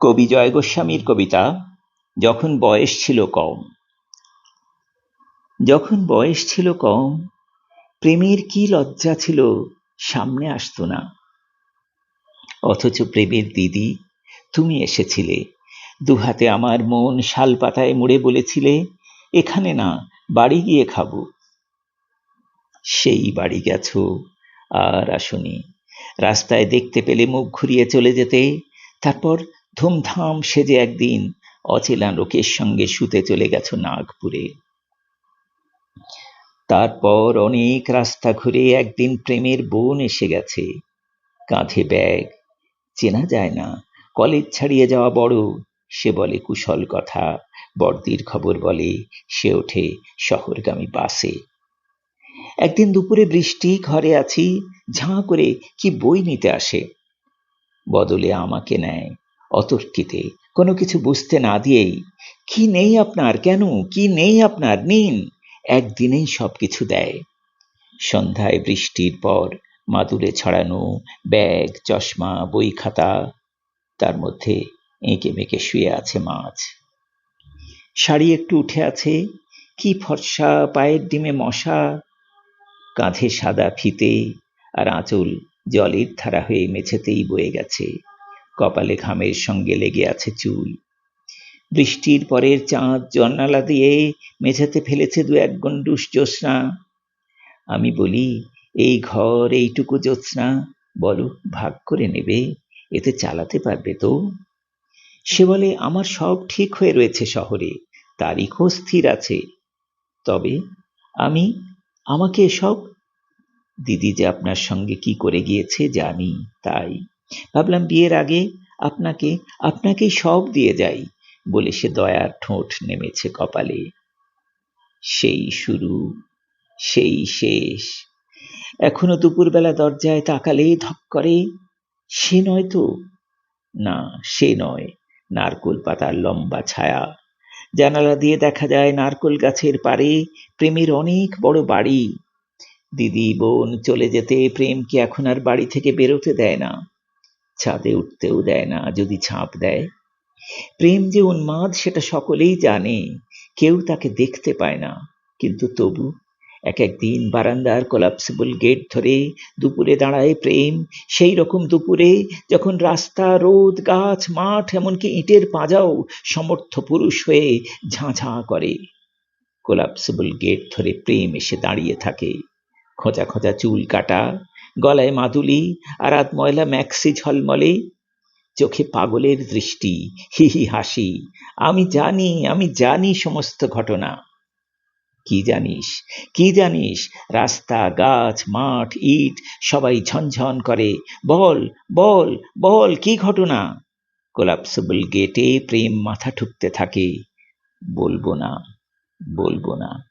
কবি জয় গোস্বামীর কবিতা, যখন বয়স ছিল কম। যখন বয়স ছিল কম, প্রেমের কি লজ্জা ছিল সামনে আসতো না। অথচ প্রেমের দিদি, তুমি এসেছিলে, দুহাতে আমার মন শাল পাতায় মুড়ে বলেছিলে, এখানে না, বাড়ি গিয়ে খাব। সেই বাড়ি গেছো, আর আসনি। রাস্তায় দেখতে পেলে মুখ ঘুরিয়ে চলে যেতে, তারপর ধুমধাম সেজে একদিন অচেনা লোকের সঙ্গে শুতে চলে গেছ নাগপুরে। তারপর অনেক রাস্তা ঘুরে একদিন প্রেমের বোন এসে গেছে। কাঁধে ব্যাগ, চেনা যায় না, কলেজ ছাড়িয়ে যাওয়া বড়, সে বলে কুশল কথা, বড়দির খবর বলে, সে ওঠে শহরগামী বাসে। একদিন দুপুরে বৃষ্টি, ঘরে আছি, ঝাঁ করে কি বই নিতে আসে? বদলে আমাকে নেয় অতর্কিতে কোনো কিছু বুঝতে না দিয়েই, কি নেই আপনার, কেন? কি নেই আপনার? নিন। একদিনেই সব কিছু দেয়। সন্ধ্যায় বৃষ্টির পর মাদুরে ছড়ানো ব্যাগ, চশমা, বই খাতা, তার মধ্যে এঁকে মেকে শুয়ে আছে মাছ। শাড়ি একটু উঠে আছে, কি ফর্সা, পায়ের ডিমে মশা? কাঁধে সাদা ফিতে আর আঁচল জলের ধারা হয়ে মেঝেতেই বয়ে গেছে। কপালে ঘামের সঙ্গে লেগে আছে চুল। বৃষ্টির পরের চাঁদ জন্নালা দিয়ে মেঝেতে ফেলেছে দু এক গন্ডুস জ্যোৎস্না। আমি বলি, এই ঘর এইটুকু জ্যোৎস্না, বলো, ভাগ করে নেবে, এতে চালাতে পারবে তো? সে বলে, আমার সব ঠিক হয়ে রয়েছে শহরে, তারিখও স্থির আছে। তবে আমি, আমাকে এসব, দিদি যে আপনার সঙ্গে কি করে গিয়েছে জানি, তাই ভাবলাম বিয়ের আগে আপনাকে আপনাকেই সব দিয়ে যাই বলে সে দয়ার ঠোঁট নেমেছে কপালে। সেই শুরু, সেই শেষ। এখনও দুপুরবেলা দরজায় তাকালেই ধক করে, সে নয় তো? না, সে নয়। নারকোল পাতার লম্বা ছায়া। জানালা দিয়ে দেখা যায় নারকোল গাছের পারে প্রেমের অনেক বড় বাড়ি। দিদি, বোন চলে যেতে প্রেমকে এখন আর বাড়ি থেকে বেরোতে দেয় না। ছাদে উঠতেও দেয় না, যদি ছাপ দেয়। প্রেম যে উন্মাদ, সেটা সকলেই জানে। কেউ তাকে দেখতে পায় না। কিন্তু তবু এক একদিন বারান্দার কোলাপসিবল গেট ধরে দুপুরে দাঁড়ায় প্রেম। সেই রকম দুপুরে যখন রাস্তা, রোদ, গাছ, মাঠ, এমনকি ইটের পাঁজাও সমর্থ পুরুষ হয়ে ঝাঁ ঝাঁ করে। কোলাপসিবল গেট ধরে প্রেম এসে দাঁড়িয়ে থাকে। খোঁচা খোঁচা চুল কাটা গলায় মাদুলি আর আধ ময়লা, ম্যাক্সি ঝলমলে, চোখে পাগলের দৃষ্টি, হি হি, হাসি। আমি জানি আমি জানি সমস্ত ঘটনা। কি জানিস? কি জানিস? রাস্তা, গাছ, মাঠ, ইট, সবাই ঝনঝন করে। বল বল বল, কি ঘটনা? কোলাপসেবল গেটে প্রেম মাথা ঠুকতে থাকে। বলব না বলব না।